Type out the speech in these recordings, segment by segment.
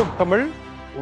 News Tamil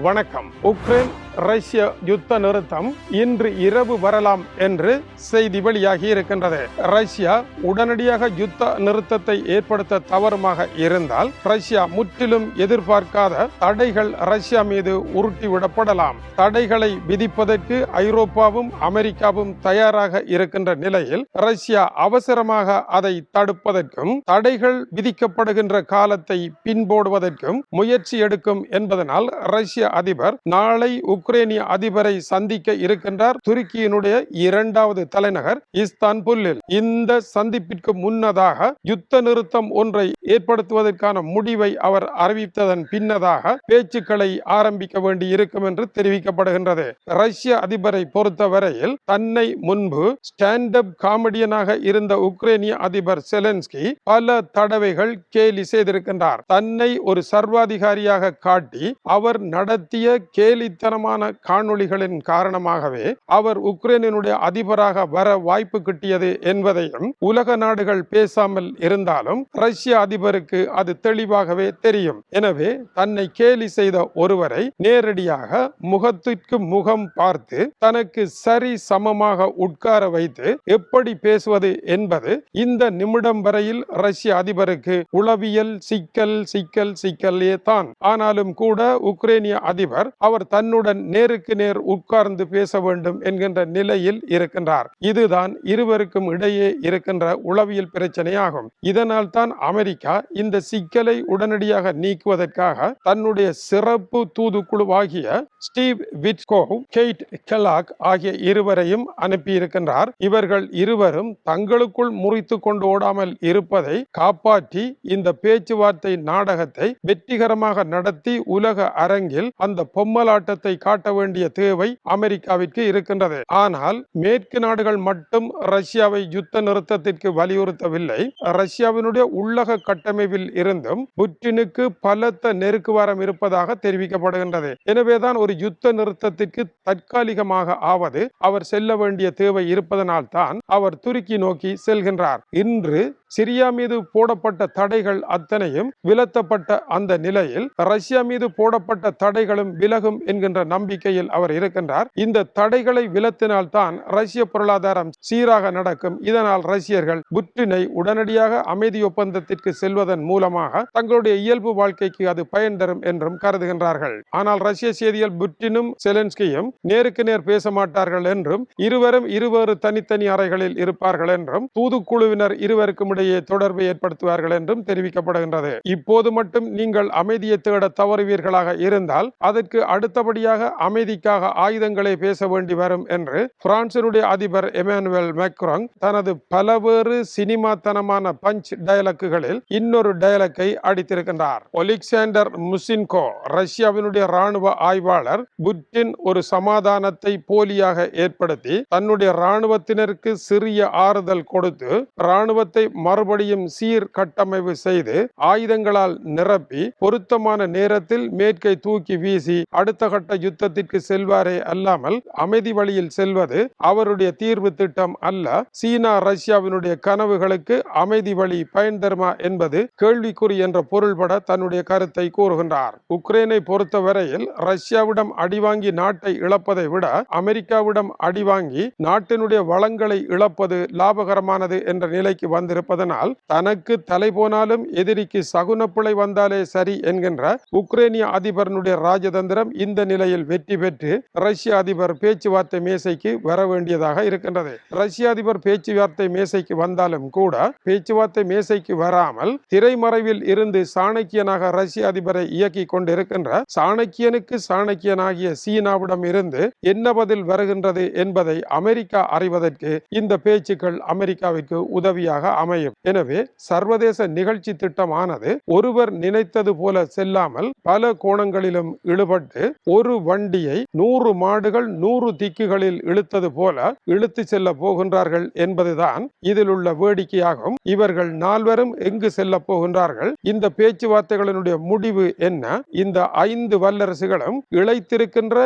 வணக்கம். Ukraine ரஷ்ய யுத்த நிறுத்தம் இன்று இரவு வரலாம் என்று செய்தி வெளியாகி இருக்கின்றது. ரஷ்யா உடனடியாக யுத்த நிறுத்தத்தை ஏற்படுத்த தவறுமாக இருந்தால் ரஷ்யா முற்றிலும் எதிர்பார்க்காத தடைகள் ரஷ்யா மீது உருட்டிவிடப்படலாம். தடைகளை விதிப்பதற்கு ஐரோப்பாவும் அமெரிக்காவும் தயாராக இருக்கின்ற நிலையில் ரஷ்யா அவசரமாக அதை தடுப்பதற்கும் தடைகள் விதிக்கப்படுகின்ற காலத்தை பின்போடுவதற்கும் முயற்சி எடுக்கும் என்பதனால் ரஷ்ய அதிபர் நாளை உக்ரைனிய அதிபரை சந்திக்க இருக்கின்றார். துருக்கியினுடைய இரண்டாவது தலைநகர் இஸ்தான்புல்லில். இந்த சந்திப்பிற்கு முன்னதாக யுத்த நிறுத்தம் ஒன்றை ஏற்படுத்துவதற்கான முடிவை அவர் அறிவித்ததன் பின்னதாக பேச்சுக்களை ஆரம்பிக்க வேண்டி இருக்கும் என்று தெரிவிக்கப்படுகின்றது. ரஷ்ய அதிபரை பொறுத்தவரையில் தன்னை முன்பு ஸ்டாண்ட் அப் காமெடியனாக இருந்த உக்ரைனிய அதிபர் செலன்ஸ்கி பல தடவைகள் கேலி செய்திருக்கின்றார். தன்னை ஒரு சர்வாதிகாரியாக காட்டி அவர் நடத்திய கேலித்தனமான காணொளிகளின் காரணமாகவே அவர் உக்ரைனினுடைய அதிபராக வர வாய்ப்பு கிட்டியது என்பதையும் உலக நாடுகள் பேசாமல் இருந்தாலும் ரஷ்ய அதிபருக்கு அது தெளிவாகவே தெரியும். எனவே தன்னை கேலி செய்த ஒருவரை நேரடியாக முகத்திற்கு முகம் பார்த்து தனக்கு சரி சமமாக உட்கார வைத்து எப்படி பேசுவது என்பது இந்த நிமிடம் வரையில் ரஷ்ய அதிபருக்கு உளவியல் சிக்கல் சிக்கல் சிக்கலே தான். ஆனாலும் கூட உக்ரைனிய அதிபர் அவர் தன்னுடன் நேருக்கு நேர் உட்கார்ந்து பேச வேண்டும் என்கின்ற நிலையில் இருக்கின்றார். இதுதான் இருவருக்கும் இடையே இருக்கின்ற உளவியல் பிரச்சனையாகும். இதனால் தான் அமெரிக்கா இந்த சிக்கலை உடனடியாக நீக்குவதற்காக தன்னுடைய சிறப்பு தூதுக்குழுவாகிய ஸ்டீவ் விட்கோ கெய்ட் கெலாக் ஆகிய இருவரையும் அனுப்பியிருக்கின்றார். இவர்கள் இருவரும் தங்களுக்குள் முறித்து கொண்டு ஓடாமல் இருப்பதை காப்பாற்றி இந்த பேச்சுவார்த்தை நாடகத்தை வெற்றிகரமாக நடத்தி உலக அரங்கில் அந்த பொம்மலாட்டத்தை காட்ட வேண்டிய தேவை அமெரிக்காவிற்கு இருக்கின்றது. ஆனால் மேற்கு நாடுகள் மட்டும் ரஷ்யாவை யுத்த நிறுத்தத்திற்கு வலியுறுத்தவில்லை. ரஷ்யாவினுடைய உள்ளக கட்டமைப்பில் இருந்தும் புட்டினுக்கு பலத்த நெருக்குவாரம் இருப்பதாக தெரிவிக்கப்படுகின்றது. எனவேதான் ஒரு யுத்த நிறுத்தத்திற்கு தற்காலிகமாக ஆவது அவர் செல்ல வேண்டிய தேவை இருப்பதனால் தான் அவர் துருக்கி நோக்கி செல்கின்றார். இன்று சிரியா மீது போடப்பட்ட தடைகள் அத்தனையும் விலத்தப்பட்ட அந்த நிலையில் ரஷ்யா மீது போடப்பட்ட தடைகளும் விலகும் என்கின்ற நம்பிக்கையில் அவர் இருக்கின்றார். இந்த தடைகளை விலத்தினால் தான் ரஷ்ய பொருளாதாரம் சீராக நடக்கும். இதனால் ரஷ்யர்கள் புற்றினை உடனடியாக அமைதி ஒப்பந்தத்திற்கு செல்வதன் மூலமாக தங்களுடைய இயல்பு வாழ்க்கைக்கு அது பயன் தரும் என்றும் கருதுகின்றார்கள். ஆனால் ரஷ்ய செய்தியில் புட்டினும் செலன்ஸ்கியும் நேருக்கு நேர் பேச மாட்டார்கள் என்றும் இருவரும் இருவேறு தனித்தனி அறைகளில் இருப்பார்கள் என்றும் தூதுக்குழுவினர் இருவருக்கும் உங்களிடையே தொடர்பை ஏற்படுத்துவார்கள் என்றும் தெரிவிக்கப்படுகின்றது. இப்போது மட்டும் நீங்கள் அமைதியை தேட தவறுவீர்களாக இருந்தால் அதற்கு அடுத்தபடியாக அமைதிக்காக ஆயுதங்களை பேச வேண்டி வரும் என்று பிரான்சினுடைய அதிபர் எமானுவேல் மேக்ரோங் தனது பலவேறு சினிமாத்தனமான பஞ்ச் டயலக்குகளில் இன்னொரு டயலக்கை அடித்திருக்கின்றார். ஒலிக்சாண்டர் முசின்கோ ரஷ்யாவினுடைய ராணுவ ஆய்வாளர் புட்டின் ஒரு சமாதானத்தை போலியாக ஏற்படுத்தி தன்னுடைய ராணுவத்தினருக்கு சிறிய ஆறுதல் கொடுத்து ராணுவத்தை மறுபடியும் சீர் கட்டமைப்பு செய்து ஆயுதங்களால் நிரப்பி பொருத்தமான நேரத்தில் மேற்கை தூக்கி வீசி அடுத்த கட்ட யுத்தத்திற்கு செல்வாரே அல்லாமல் அமைதி வழியில் செல்வது அவருடைய தீர்வு திட்டம் அல்ல. சீனா ரஷ்யாவினுடைய கனவுகளுக்கு அமைதி வழி பயன் தருமா என்பது கேள்விக்குறி என்ற பொருள்பட தன்னுடைய கருத்தை கூறுகின்றார். உக்ரைனை பொறுத்தவரையில் ரஷ்யாவிடம் அடிவாங்கி நாட்டை இழப்பதை விட அமெரிக்காவிடம் அடிவாங்கி நாட்டினுடைய வளங்களை இழப்பது லாபகரமானது என்ற நிலைக்கு வந்திருப்பது அதனால் தனக்கு தலை போனாலும் எதிரிக்கு சகுனப்பிழை வந்தாலே சரி என்கின்ற உக்ரைனிய அதிபரனுடைய ராஜதந்திரம் இந்த நிலையில் வெற்றி பெற்று ரஷ்ய அதிபர் பேச்சுவார்த்தை மேசைக்கு வர வேண்டியதாக இருக்கின்றது. ரஷ்ய அதிபர் பேச்சுவார்த்தை மேசைக்கு வந்தாலும் கூட பேச்சுவார்த்தை மேசைக்கு வராமல் திரைமறைவில் இருந்து சாணக்கியனாக ரஷ்ய அதிபரை இயக்கி கொண்டிருக்கின்ற சாணக்கியனுக்கு சாணக்கியனாகிய சீனாவிடம் இருந்து என்ன பதில் வருகின்றது என்பதை அமெரிக்கா அறிவதற்கு இந்த பேச்சுக்கள் அமெரிக்காவிற்கு உதவியாக அமையும். எனவே சர்வதேச நிகழ்ச்சி திட்டமானது ஒருவர் நினைத்தது போல செல்லாமல் பல கோணங்களிலும் இழுபட்டு ஒரு வண்டியை நூறு மாடுகள் நூறு திக்குகளில் இழுத்தது போல இழுத்து செல்ல போகின்றார்கள் என்பதுதான் இதில் உள்ள வேடிக்கையாகும். இவர்கள் நால்வரும் எங்கு செல்ல போகின்றார்கள்? இந்த பேச்சுவார்த்தைகளினுடைய முடிவு என்ன? இந்த ஐந்து வல்லரசுகளும் இழைத்திருக்கின்ற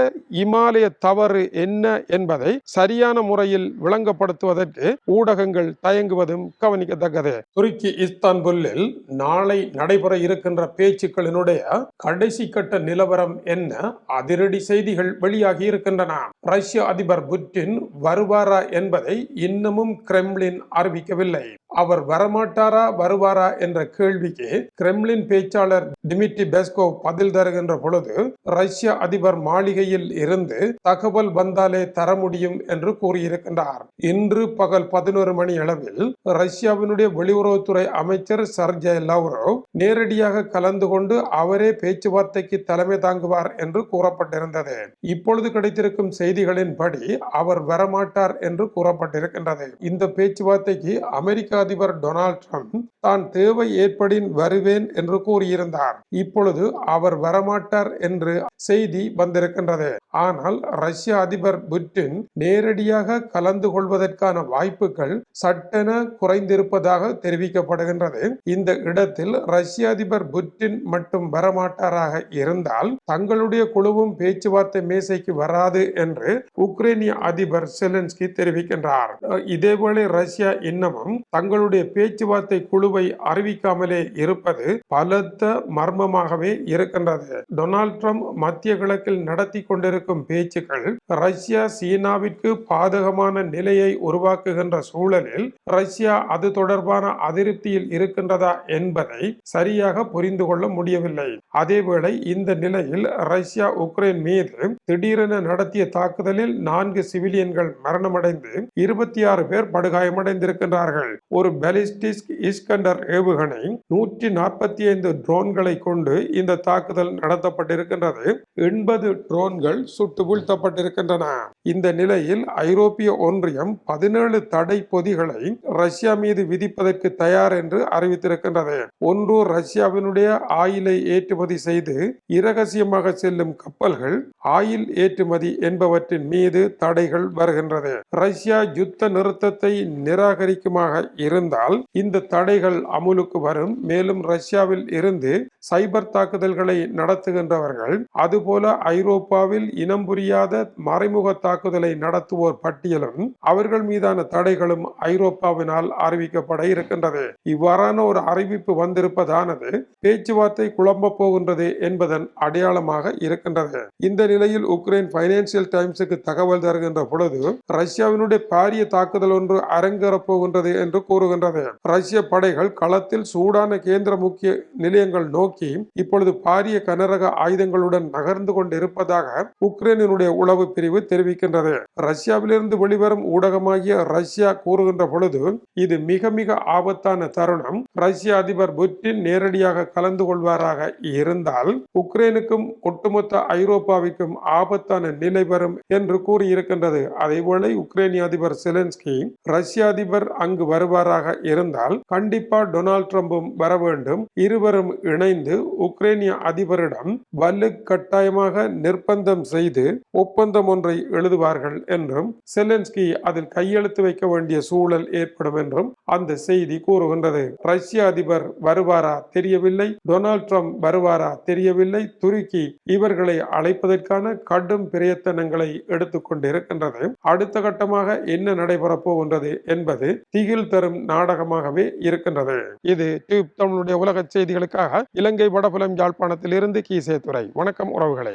இமாலய தவறு என்ன என்பதை சரியான முறையில் விளங்கப்படுத்துவதற்கு ஊடகங்கள் தயங்குவதும் கவனிக்கத்தக்க குறிப்பிடத்தக்கது துருக்கி இஸ்தான்புல்லில் நாளை நடைபெற இருக்கின்ற பேச்சுக்களினுடைய கடைசி கட்ட நிலவரம் என்ன? அதிரடி செய்திகள் வெளியாகி இருக்கின்றன. ரஷ்ய அதிபர் புட்டின் வருவாரா என்பதை இன்னமும் கிரெம்லின் அறிவிக்கவில்லை. அவர் வரமாட்டாரா வருவாரா என்ற கேள்விக்கு கிரெம்லின் பேச்சாளர் டிமிட்ரி பெஸ்கோ பதில் தருகின்ற பொழுது ரஷ்ய அதிபர் மாளிகையில் இருந்து தகவல் வந்தாலே தர முடியும் என்று கூறியிருக்கின்றார். இன்று பகல் பதினோரு மணி அளவில் ரஷ்யாவினுடைய வெளியுறவுத்துறை அமைச்சர் சர்ஜே லவ்ரோவ் நேரடியாக கலந்து கொண்டு அவரே பேச்சுவார்த்தைக்கு தலைமை தாங்குவார் என்று கூறப்பட்டிருந்தது. இப்பொழுது கிடைத்திருக்கும் செய்திகளின்படி அவர் வரமாட்டார் என்று கூறப்பட்டிருக்கின்றது. இந்த பேச்சுவார்த்தைக்கு அமெரிக்க அதிபர் டொனால்ட் ட்ரம்ப் தான் தேவை ஏற்படின் வருவேன் என்று கூறியிருந்தார். இப்பொழுது அவர் வரமாட்டார் என்று செய்தி வந்திருக்கின்றது. ஆனால் ரஷ்ய அதிபர் புட்டின் நேரடியாக கலந்து கொள்வதற்கான வாய்ப்புகள் சட்டென குறைந்திருப்பதாக தெரிவிக்கப்படுகின்றது. இந்த இடத்தில் ரஷ்ய அதிபர் புட்டின் மட்டும் வரமாட்டாராக இருந்தால் தங்களுடைய குழுவும் பேச்சுவார்த்தை மேசைக்கு வராது என்று உக்ரைனிய அதிபர் செலன்ஸ்கி தெரிவிக்கின்றார். இதேபோல ரஷ்யா இன்னமும் தங்களுடைய பேச்சுவார்த்தை குழுவை அறிவிக்காமலே இருப்பது பலத்த மர்மமாகவே இருக்கின்றது. டொனால்ட் ட்ரம்ப் மத்திய கிழக்கில் நடத்தி கொண்டிருக்கும் பேச்சுக்கள் ரஷ்யா சீனாவிற்கு பாதகமான நிலையை உருவாக்குகின்ற சூழலில் ரஷ்யா அது தொடர்பான அதிருப்தியில் இருக்கின்றதா என்பதை சரியாக புரிந்து கொள்ள முடியவில்லை. அதேவேளை இந்த நிலையில் ரஷ்யா உக்ரைன் மீது திடீரென நடத்திய தாக்குதலில் நான்கு சிவிலியன்கள் மரணமடைந்து இருபத்தி ஆறு பேர் படுகாயமடைந்திருக்கின்றார்கள். ஒரு பெலிஸ்டிக் இஸ்கண்டர் ஏவுகணை நூற்றி நாற்பத்தி ஐந்து ட்ரோன்களை கொண்டு இந்த தாக்குதல் நடத்தப்பட்டிருக்கின்றது. எண்பது ட்ரோன்கள் சுட்டு வீழ்த்தப்பட்டிருக்கின்றன. இந்த நிலையில் ஐரோப்பிய ஒன்றியம் பதினேழு தடை பொதிகளை ரஷ்யா மீது விதி விதிப்பதற்கு தயார் என்று அறிவித்திருக்கின்றது. ஒன்று ரஷ்யாவினுடைய ஆயிலை ஏற்றுமதி செய்து இரகசியமாக செல்லும் கப்பல்கள் ஆயில் ஏற்றுமதி என்பவற்றின் மீது தடைகள் வருகின்றது. ரஷ்யா யுத்த நிறுத்தத்தை நிராகரிக்குமாக இருந்தால் இந்த தடைகள் அமுலுக்கு வரும். மேலும் ரஷ்யாவில் இருந்து சைபர் தாக்குதல்களை நடத்துகின்றவர்கள் அதுபோல ஐரோப்பாவில் இனம் புரியாத மறைமுக தாக்குதலை நடத்துவோர் பட்டியலும் அவர்கள் மீதான தடைகளும் ஐரோப்பாவினால் அறிவிக்கப்பட இருக்கின்றது. இவ்வாறான ஒரு அறிவிப்பு வந்திருப்பதானது பேச்சுவார்த்தை குழம்ப போகின்றது என்பதன் அடையாளமாக இருக்கின்றது. இந்த நிலையில் உக்ரைன் பைனான்சியல் டைம்ஸுக்கு தகவல் தருகின்ற பொழுது ரஷ்யாவினுடைய பாரிய தாக்குதல் ஒன்று அரங்கேறப் போகின்றது என்று கூறுகின்றது. ரஷ்ய படைகள் களத்தில் சூடான கேந்திர முக்கிய நிலையங்கள் நோக்கி இப்பொழுது பாரிய கனரக ஆயுதங்களுடன் நகர்ந்து கொண்டிருப்பதாக உக்ரைனினுடைய உளவு பிரிவு தெரிவிக்கின்றது. ரஷ்யாவிலிருந்து வெளிவரும் ஊடகமாகிய ரஷ்யா கூறுகின்ற பொழுது இது மிக மிக மிக ஆபத்தான தருணம் ரஷ்ய அதிபர் புட்டின் நேரடியாக கலந்து கொள்வாராக இருந்தால் உக்ரைனுக்கும் ஒட்டுமொத்த ஐரோப்பாவிற்கும் ஆபத்தான நிலை வரும் என்று கூறியிருக்கின்றது. அதேபோல உக்ரைனிய அதிபர் செலன்ஸ்கி ரஷ்ய அதிபர் அங்கு வருவாராக இருந்தால் கண்டிப்பா டொனால்ட் ட்ரம்பும் வர வேண்டும். இருவரும் இணைந்து உக்ரைனிய அதிபரிடம் வலு கட்டாயமாக நிர்பந்தம் செய்து ஒப்பந்தம் ஒன்றை எழுதுவார்கள் என்றும் செலன்ஸ்கி அதில் கையெழுத்து வைக்க வேண்டிய சூழல் ஏற்படும் என்றும் அந்த செய்தி கூறுகின்றது. ரஷ்ய அதிபர் வருவாரா தெரியவில்லை. டொனால்ட் ட்ரம்ப் வருவாரா தெரியவில்லை. துருக்கி இவர்களை அழைப்பதற்கான கடும் பிரயத்தனங்களை எடுத்துக்கொண்டிருக்கின்றது அடுத்த கட்டமாக என்ன நடைபெறப் போகின்றது என்பது திகில் தரும் நாடகமாகவே இருக்கின்றது. இது டியூப் தமிழுடைய உலக செய்திகளுக்காக இலங்கை வடபுலம் யாழ்ப்பாணத்திலிருந்து கீசே துறை வணக்கம் உறவுகளே.